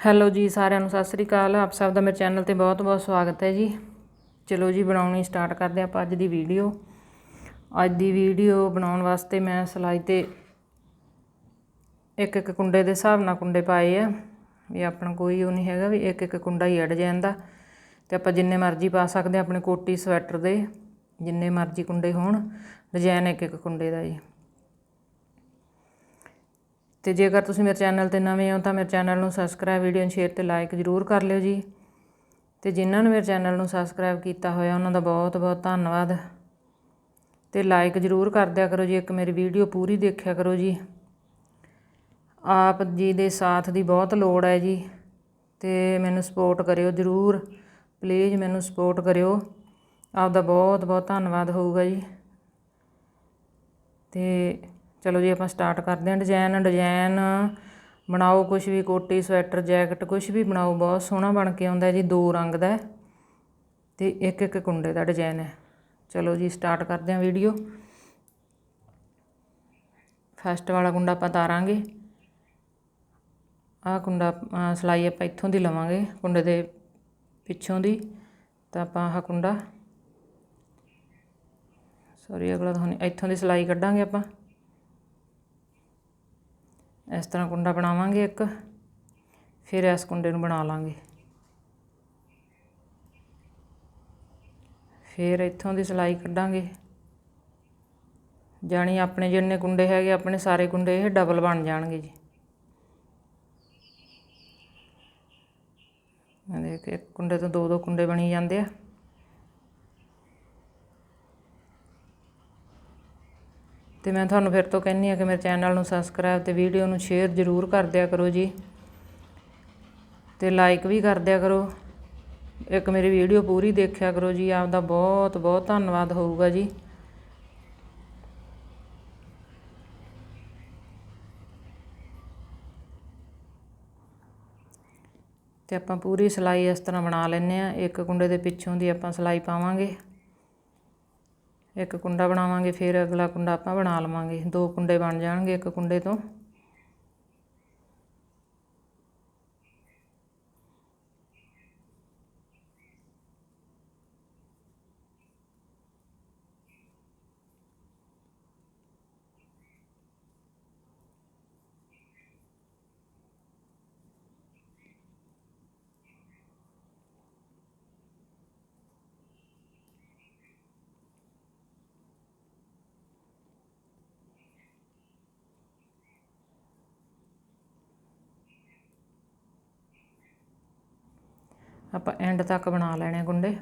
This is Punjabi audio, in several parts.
ਹੈਲੋ ਜੀ ਸਾਰਿਆਂ ਨੂੰ, ਸਤਿ ਸ੍ਰੀ ਅਕਾਲ। ਆਪ ਸਭ ਦਾ ਮੇਰੇ ਚੈਨਲ ਤੇ ਬਹੁਤ-ਬਹੁਤ ਸਵਾਗਤ ਹੈ ਜੀ। ਚਲੋ ਜੀ, ਬਣਾਉਣੀ ਸਟਾਰਟ ਕਰਦੇ ਆਪਾਂ ਅੱਜ ਦੀ ਵੀਡੀਓ ਅੱਜ ਦੀ ਵੀਡੀਓ ਬਣਾਉਣ ਵਾਸਤੇ ਮੈਂ ਸਲਾਈ ਤੇ ਇੱਕ ਇੱਕ ਕੁੰਡੇ ਦੇ ਹਿਸਾਬ ਨਾਲ ਕੁੰਡੇ ਪਾਏ ਆ। ਵੀ ਆਪਣਾ ਕੋਈ ਉਹ ਨਹੀਂ ਹੈਗਾ ਵੀ ਇੱਕ ਇੱਕ ਕੁੰਡਾ ਹੀ ਅੜ ਜਾਂਦਾ ਤੇ ਆਪਾਂ ਜਿੰਨੇ ਮਰਜ਼ੀ ਪਾ ਸਕਦੇ ਆ ਆਪਣੇ ਕੋਟੀ, ਸਵੈਟਰ ਦੇ ਜਿੰਨੇ ਮਰਜ਼ੀ ਕੁੰਡੇ ਹੋਣ। ਡਿਜ਼ਾਈਨ ਇੱਕ ਇੱਕ ਕੁੰਡੇ ਦਾ ਜੀ। ਤੇ ਜੇਕਰ ਤੁਸੀਂ ਮੇਰੇ ਚੈਨਲ ਤੇ ਨਵੇਂ ਹੋ ਤਾਂ ਮੇਰੇ ਚੈਨਲ ਨੂੰ ਸਬਸਕ੍ਰਾਈਬ ਵੀਡੀਓ ਨੂੰ ਸ਼ੇਅਰ ਤੇ ਲਾਈਕ ਜ਼ਰੂਰ ਕਰ ਲਿਓ ਜੀ। ਤੇ ਜਿਨ੍ਹਾਂ ਨੇ ਮੇਰੇ ਚੈਨਲ ਨੂੰ ਸਬਸਕ੍ਰਾਈਬ ਕੀਤਾ ਹੋਇਆ, ਉਹਨਾਂ ਦਾ ਬਹੁਤ ਬਹੁਤ ਧੰਨਵਾਦ। ਤੇ ਲਾਈਕ ਜ਼ਰੂਰ ਕਰ ਦਿਆ ਕਰੋ ਜੀ, ਇੱਕ ਮੇਰੀ ਵੀਡੀਓ ਪੂਰੀ ਦੇਖਿਆ ਕਰੋ ਜੀ। ਆਪ ਜੀ ਦੇ ਸਾਥ ਦੀ ਬਹੁਤ ਲੋੜ ਹੈ ਜੀ। ਤੇ ਮੈਨੂੰ ਸਪੋਰਟ ਕਰਿਓ ਜ਼ਰੂਰ। ਪਲੀਜ਼ ਮੈਨੂੰ ਸਪੋਰਟ ਕਰਿਓ। ਆਪ ਦਾ ਬਹੁਤ ਬਹੁਤ ਧੰਨਵਾਦ ਹੋਊਗਾ ਜੀ। ਤੇ ਚਲੋ ਜੀ ਆਪਾਂ ਸਟਾਰਟ ਕਰਦੇ ਹਾਂ। ਡਿਜ਼ਾਈਨ ਡਿਜ਼ਾਈਨ ਬਣਾਓ ਕੁਝ ਵੀ, ਕੋਟੀ, ਸਵੈਟਰ, ਜੈਕਟ ਕੁਝ ਵੀ ਬਣਾਓ, ਬਹੁਤ ਸੋਹਣਾ ਬਣ ਕੇ ਆਉਂਦਾ ਜੀ, ਦੋ ਰੰਗ ਦਾ ਤੇ ਇੱਕ ਇੱਕ ਕੁੰਡੇ ਦਾ ਡਿਜ਼ਾਈਨ ਹੈ। ਚਲੋ ਜੀ ਸਟਾਰਟ ਕਰਦੇ ਹਾਂ ਵੀਡੀਓ ਫਸਟ ਵਾਲਾ ਕੁੰਡਾ ਆਪਾਂ ਤਾਰਾਂਗੇ। ਆਹ ਕੁੰਡਾ ਸਲਾਈ ਆਪਾਂ ਇੱਥੋਂ ਦੀ ਲਵਾਂਗੇ, ਕੁੰਡੇ ਦੇ ਪਿੱਛੋਂ ਦੀ। ਤਾਂ ਆਪਾਂ ਆਹ ਕੁੰਡਾ ਸੌਰੀ ਅਗਲਾ ਤੁਹਾਨੂੰ ਇੱਥੋਂ ਦੀ ਸਲਾਈ ਕੱਢਾਂਗੇ ਆਪਾਂ। ਇਸ ਤਰ੍ਹਾਂ ਕੁੰਡਾ ਬਣਾਵਾਂਗੇ ਇੱਕ, ਫਿਰ ਇਸ ਕੁੰਡੇ ਨੂੰ ਬਣਾ ਲਾਂਗੇ। ਫਿਰ ਇੱਥੋਂ ਦੀ ਸਲਾਈ ਕੱਢਾਂਗੇ। ਜਾਣੀ ਆਪਣੇ ਜਿੰਨੇ ਕੁੰਡੇ ਹੈਗੇ, ਆਪਣੇ ਸਾਰੇ ਕੁੰਡੇ ਇਹ ਡਬਲ ਬਣ ਜਾਣਗੇ ਜੀ। ਦੇਖ, ਇੱਕ ਕੁੰਡੇ ਤੋਂ ਦੋ ਦੋ ਕੁੰਡੇ ਬਣੀ ਜਾਂਦੇ ਆ। ਤੇ ਮੈਂ ਤੁਹਾਨੂੰ ਫਿਰ ਤੋਂ ਕਹਿੰਨੀ ਆ ਕਿ ਮੇਰੇ ਚੈਨਲ ਨੂੰ ਸਬਸਕ੍ਰਾਈਬ ਤੇ ਵੀਡੀਓ ਨੂੰ ਸ਼ੇਅਰ ਜ਼ਰੂਰ ਕਰ ਦਿਆ ਕਰੋ ਜੀ। ਤੇ ਲਾਈਕ ਵੀ ਕਰ ਦਿਆ ਕਰੋ। ਇੱਕ ਮੇਰੀ ਵੀਡੀਓ ਪੂਰੀ ਦੇਖਿਆ ਕਰੋ ਜੀ। ਆਪ ਦਾ ਬਹੁਤ ਬਹੁਤ ਧੰਨਵਾਦ ਹੋਊਗਾ ਜੀ। ਤੇ ਆਪਾਂ ਪੂਰੀ ਸਲਾਈ ਇਸ ਤਰ੍ਹਾਂ ਬਣਾ ਲੈਨੇ ਆ ਇੱਕ ਕੁੰਡੇ ਦੇ ਪਿੱਛੋਂ ਦੀ ਆਪਾਂ ਸਲਾਈ ਪਾਵਾਂਗੇ। ਇੱਕ ਕੁੰਡਾ ਬਣਾਵਾਂਗੇ, ਫਿਰ ਅਗਲਾ ਕੁੰਡਾ ਆਪਾਂ ਬਣਾ ਲਵਾਂਗੇ। ਦੋ ਕੁੰਡੇ ਬਣ ਜਾਣਗੇ ਇੱਕ ਕੁੰਡੇ ਤੋਂ। ਆਪਾਂ ਐਂਡ ਤੱਕ ਬਣਾ ਲੈਣੇ ਕੁੰਡੇ।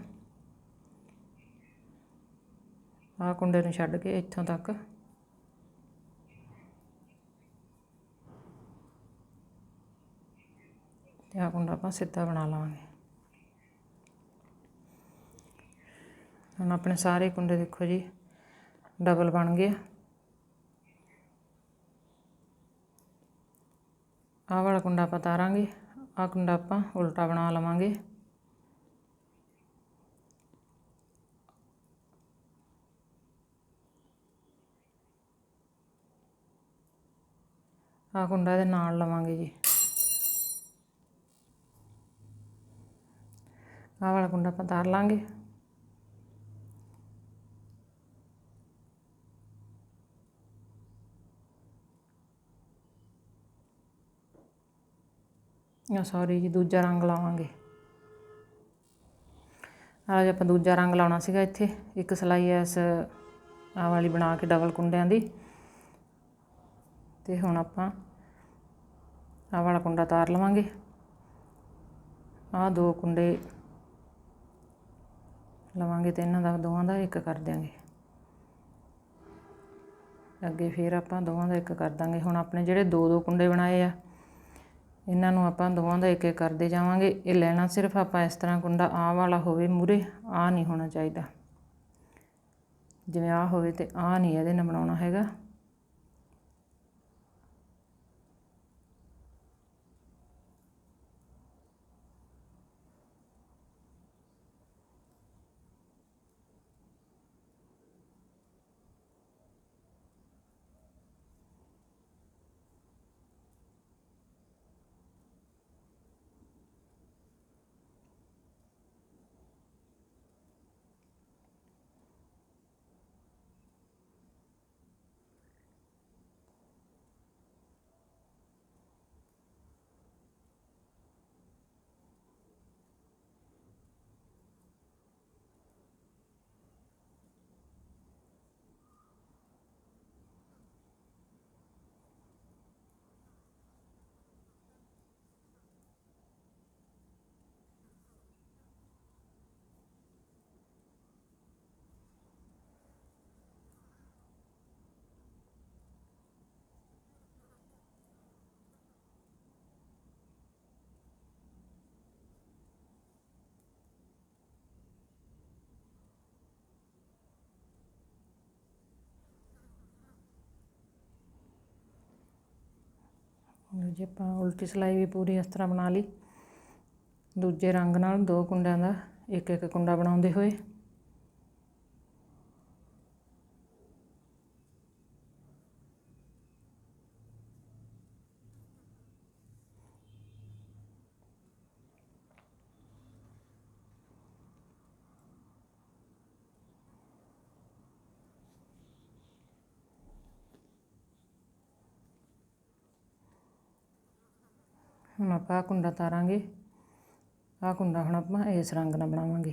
ਆਹ ਕੁੰਡੇ ਨੂੰ ਛੱਡ ਕੇ ਇੱਥੋਂ ਤੱਕ। ਤੇ ਆਹ ਕੁੰਡਾ ਆਪਾਂ ਸਿੱਧਾ ਬਣਾ ਲਵਾਂਗੇ ਹੁਣ ਆਪਣੇ ਸਾਰੇ ਕੁੰਡੇ ਦੇਖੋ ਜੀ ਡਬਲ ਬਣ ਗਏ ਆਹ ਵਾਲਾ ਕੁੰਡਾ ਆਪਾਂ ਤਾਰਾਂਗੇ, ਆਹ ਕੁੰਡਾ ਆਪਾਂ ਉਲਟਾ ਬਣਾ ਲਵਾਂਗੇ। ਆ ਕੁੰਡਾ ਦੇ ਨਾਲ ਲਵਾਂਗੇ ਜੀ। ਆਹ ਵਾਲਾ ਕੁੰਡਾ ਆਪਾਂ ਤਾਰ ਲਾਂਗੇ। ਆ ਸੌਰੀ ਜੀ, ਦੂਜਾ ਰੰਗ ਲਾਵਾਂਗੇ। ਆ ਜੇ ਆਪਾਂ ਦੂਜਾ ਰੰਗ ਲਾਉਣਾ ਸੀਗਾ ਇੱਥੇ। ਇੱਕ ਸਲਾਈ ਐਸ ਆ ਵਾਲੀ ਬਣਾ ਕੇ ਡਬਲ ਕੁੰਡਿਆਂ ਦੀ। ਤੇ ਹੁਣ ਆਪਾਂ ਆਹ ਵਾਲਾ ਕੁੰਡਾ ਤਾਰ ਲਵਾਂਗੇ। ਆਹ ਦੋ ਕੁੰਡੇ ਲਵਾਂਗੇ ਤੇ ਇਹਨਾਂ ਦਾ ਦੋਵਾਂ ਦਾ ਇੱਕ ਕਰ ਦਿਆਂਗੇ। ਅੱਗੇ ਫੇਰ ਆਪਾਂ ਦੋਵਾਂ ਦਾ ਇੱਕ ਕਰ ਦਾਂਗੇ। ਹੁਣ ਆਪਣੇ ਜਿਹੜੇ ਦੋ ਦੋ ਕੁੰਡੇ ਬਣਾਏ ਆ, ਇਹਨਾਂ ਨੂੰ ਆਪਾਂ ਦੋਵਾਂ ਦਾ ਇੱਕ ਇੱਕ ਕਰਦੇ ਜਾਵਾਂਗੇ। ਇਹ ਲੈਣਾ ਸਿਰਫ ਆਪਾਂ ਇਸ ਤਰ੍ਹਾਂ ਕੁੰਡਾ ਆਹ ਵਾਲਾ ਹੋਵੇ ਮੂਰੇ, ਆਹ ਨਹੀਂ ਹੋਣਾ ਚਾਹੀਦਾ। ਜਿਵੇਂ ਆਹ ਹੋਵੇ ਤੇ ਆਹ ਨਹੀਂ ਇਹਦੇ ਨਾਲ ਬਣਾਉਣਾ ਹੈਗਾ। ਲਓ ਜੀ, ਆਪਾਂ ਉਲਟੀ ਸਿਲਾਈ ਵੀ ਪੂਰੀ ਇਸ ਤਰ੍ਹਾਂ ਬਣਾ ਲਈ। ਦੂਜੇ ਰੰਗ ਨਾਲ ਦੋ ਕੁੰਡਿਆਂ ਦਾ ਇੱਕ ਇੱਕ ਕੁੰਡਾ ਬਣਾਉਂਦੇ ਹੋਏ। ਹੁਣ ਆਪਾਂ ਆਹ ਕੁੰਡਾ ਤਾਰਾਂਗੇ। ਆਹ ਕੁੰਡਾ ਹੁਣ ਆਪਾਂ ਇਸ ਰੰਗ ਨਾਲ ਬਣਾਵਾਂਗੇ।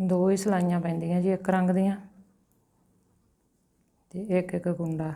ਦੋ ਹੀ ਸਲਾਈਆਂ ਪੈਂਦੀਆਂ ਜੀ ਇੱਕ ਰੰਗ ਦੀਆਂ ਤੇ ਇੱਕ ਇੱਕ ਗੁੰਡਾ।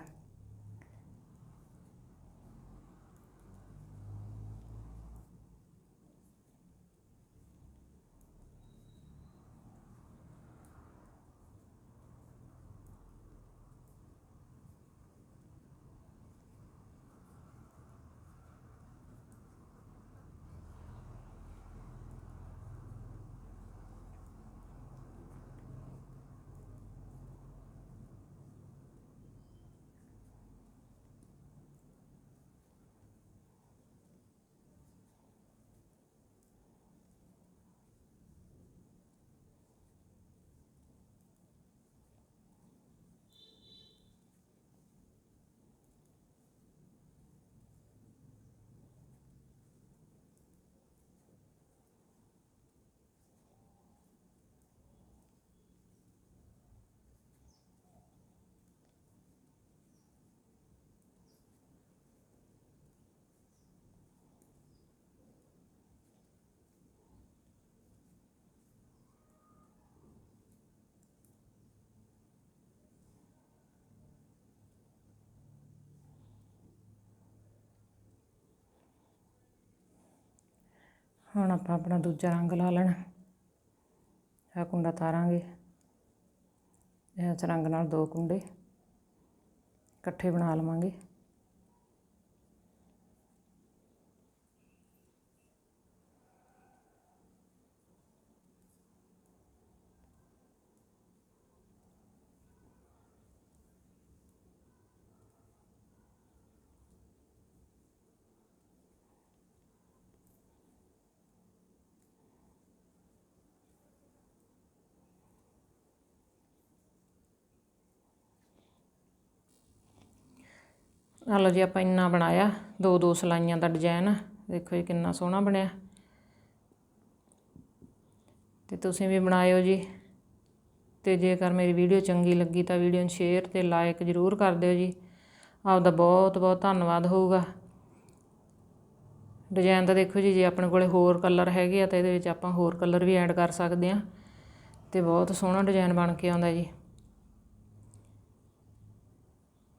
ਹੁਣ ਆਪਾਂ ਆਪਣਾ ਦੂਜਾ ਰੰਗ ਲਾ ਲੈਣਾ। ਆਹ ਕੁੰਡਾ ਤਾਰਾਂਗੇ। ਇਸ ਰੰਗ ਨਾਲ ਦੋ ਕੁੰਡੇ ਇਕੱਠੇ ਬਣਾ ਲਵਾਂਗੇ। ਆ ਲਓ ਜੀ, ਆਪਾਂ ਇੰਨਾ ਬਣਾਇਆ, ਦੋ ਦੋ ਸਲਾਈਆਂ ਦਾ ਡਿਜ਼ਾਈਨ ਦੇਖੋ ਜੀ ਕਿੰਨਾ ਸੋਹਣਾ ਬਣਿਆ। ਤੇ ਤੁਸੀਂ ਵੀ ਬਣਾਇਓ ਜੀ। ਤੇ ਜੇਕਰ ਮੇਰੀ ਵੀਡੀਓ ਚੰਗੀ ਲੱਗੀ ਤਾਂ ਵੀਡੀਓ ਨੂੰ ਸ਼ੇਅਰ ਤੇ ਲਾਈਕ ਜ਼ਰੂਰ ਕਰ ਦਿਓ ਜੀ। ਆਪਦਾ ਬਹੁਤ ਬਹੁਤ ਧੰਨਵਾਦ ਹੋਊਗਾ। ਡਿਜ਼ਾਈਨ ਤਾਂ ਦੇਖੋ ਜੀ, ਜੇ ਆਪਣੇ ਕੋਲੇ ਹੋਰ ਕਲਰ ਹੈਗੇ ਆ ਤਾਂ ਇਹਦੇ ਵਿੱਚ ਆਪਾਂ ਹੋਰ ਕਲਰ ਵੀ ਐਡ ਕਰ ਸਕਦੇ ਆ ਤੇ ਬਹੁਤ ਸੋਹਣਾ ਡਿਜ਼ਾਈਨ ਬਣ ਕੇ ਆਉਂਦਾ ਜੀ।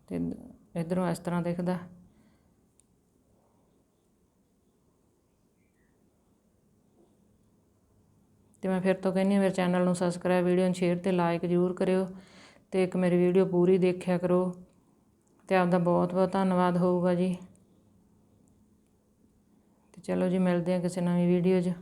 ਤੇ ਇਧਰੋਂ ਇਸ ਤਰ੍ਹਾਂ ਦਿਖਦਾ। ਤੇ ਮੈਂ ਫਿਰ ਤੋਂ ਕਹਿੰਦੀ ਹਾਂ, ਮੇਰੇ ਚੈਨਲ ਨੂੰ ਸਬਸਕ੍ਰਾਈਬ ਵੀਡੀਓ ਨੂੰ ਸ਼ੇਅਰ ਤੇ ਲਾਈਕ ਜ਼ਰੂਰ ਕਰਿਓ ਤੇ ਇੱਕ ਮੇਰੀ ਵੀਡੀਓ ਪੂਰੀ ਦੇਖਿਆ ਕਰੋ ਤੇ ਆਪਦਾ ਬਹੁਤ ਬਹੁਤ ਧੰਨਵਾਦ ਹੋਊਗਾ ਜੀ। ਤੇ ਚਲੋ ਜੀ, ਮਿਲਦੇ ਹਾਂ ਕਿਸੇ ਨਵੀਂ ਵੀਡੀਓ 'ਚ।